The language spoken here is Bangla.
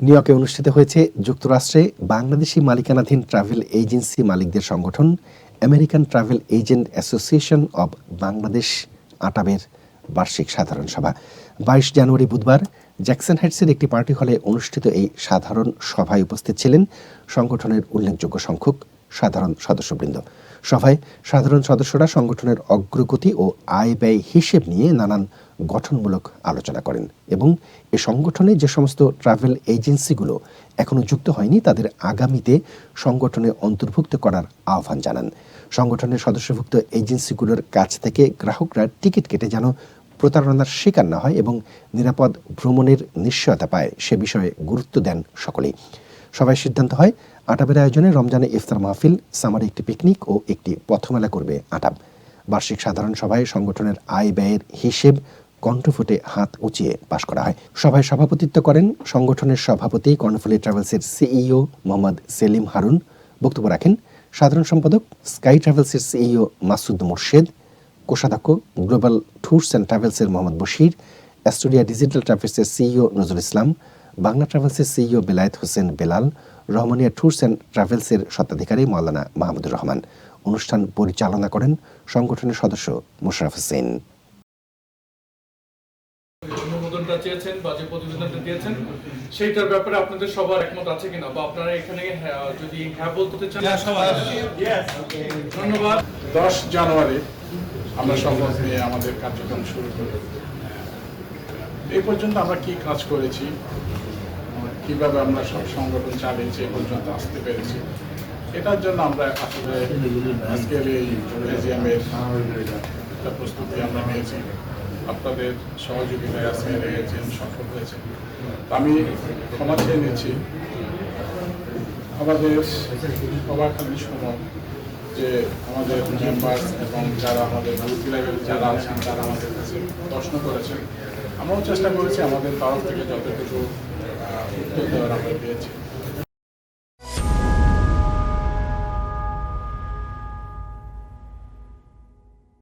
নিউ ইয়র্কে অনুষ্ঠিত হয়েছে যুক্তরাষ্ট্রে বাংলাদেশি মালিকানাধীন ট্রাভেল এজেন্সি মালিকদের সংগঠন, American travel agent association of Bangladesh আটাবের বার্ষিক সাধারণ সভা। বাইশ জানুয়ারি বুধবার জ্যাকসন হাইটসের একটি পার্টি হলে অনুষ্ঠিত এই সাধারণ সভায় উপস্থিত ছিলেন সংগঠনের উল্লেখযোগ্য সংখ্যক সাধারণ সদস্যবৃন্দ। সভায় সাধারণ সদস্যরা সংগঠনের অগ্রগতি ও আয় ব্যয় হিসেব নিয়ে নানান গঠনমূলক আলোচনা করেন এবং এ সংগঠনে যে সমস্ত ট্রাভেল এজেন্সিগুলো এখনও যুক্ত হয়নি, তাদের আগামীতে সংগঠনে অন্তর্ভুক্ত করার আহ্বান জানান। সংগঠনের সদস্যভুক্ত এজেন্সিগুলোর কাছ থেকে গ্রাহকরা টিকিট কেটে যেন প্রতারণার শিকার না হয় এবং নিরাপদ ভ্রমণের নিশ্চয়তা পায়, সে বিষয়ে গুরুত্ব দেন সকলেই। সবাই সিদ্ধান্ত হয়, আটাবের আয়োজনে রমজানে ইফতার মাহফিল, সামারে একটি পিকনিক ও একটি পথমেলা করবে আটাব। বার্ষিক সাধারণ সভায় সংগঠনের আয় ব্যয়ের হিসেব কণ্ঠফুটে হাত উঁচিয়ে পাশ করা হয়। সভায় সভাপতিত্ব করেন সংগঠনের সভাপতি কর্ণফুলী ট্রাভেলসের সিইও মোহাম্মদ সেলিম হারুন। বক্তব্য রাখেন, সাধারণ সম্পাদক স্কাই ট্রাভেলসের সিইও মাসুদ মোর্শেদ, কোষাধ্যক্ষ গ্লোবাল ট্যুরস অ্যান্ড ট্রাভেলসের মোহাম্মদ বশির, অ্যাস্টোরিয়া ডিজিটাল ট্রাভেলসের CEO Nazrul Islam Bangla ট্রাভেলসের CEO Belayet Hossain Belal Rahmania tours and ট্রাভেলসের স্বত্বাধিকারী মাওলানা মাহমুদুর রহমান। অনুষ্ঠান পরিচালনা করেন সংগঠনের সদস্য মোশারফ হোসেন। অনুমোদনটা চেয়েছেন বা যে প্রতিবেদনটা দিয়েছেন সেইটার ব্যাপারে আপনাদের সবার একমত আছে কিনা? বা আপনারা এখানে হ্যাঁ, যদি হ্যাঁ বলতে চান? ধন্যবাদ। দশ জানুয়ারি আমরা শপথ নিয়ে আমাদের কার্যক্রম শুরু করি। এই পর্যন্ত আমরা কি কাজ করেছি? কীভাবে আমরা সব সংগঠন চালিয়েছি এ পর্যন্ত আসতে পেরেছি। এটার জন্য আমরা আসলে আজকের এই মিউজিয়ামের একটা প্রস্তুতি আমরা নিয়েছি। আপনাদের সহযোগিতায় আজকে রেখেছেন সফল হয়েছে। আমি ক্ষমা চেয়ে নিচ্ছি। আমাদের অবাকালী সময় যে আমাদের মেম্বার এবং যারা আমাদের বুথ লেভেল যারা আছেন, তারা আমাদের কাছে প্রশ্ন করেছেন। আমরাও চেষ্টা করেছি আমাদের তরফ থেকে যতটুকু আমরা পেয়েছি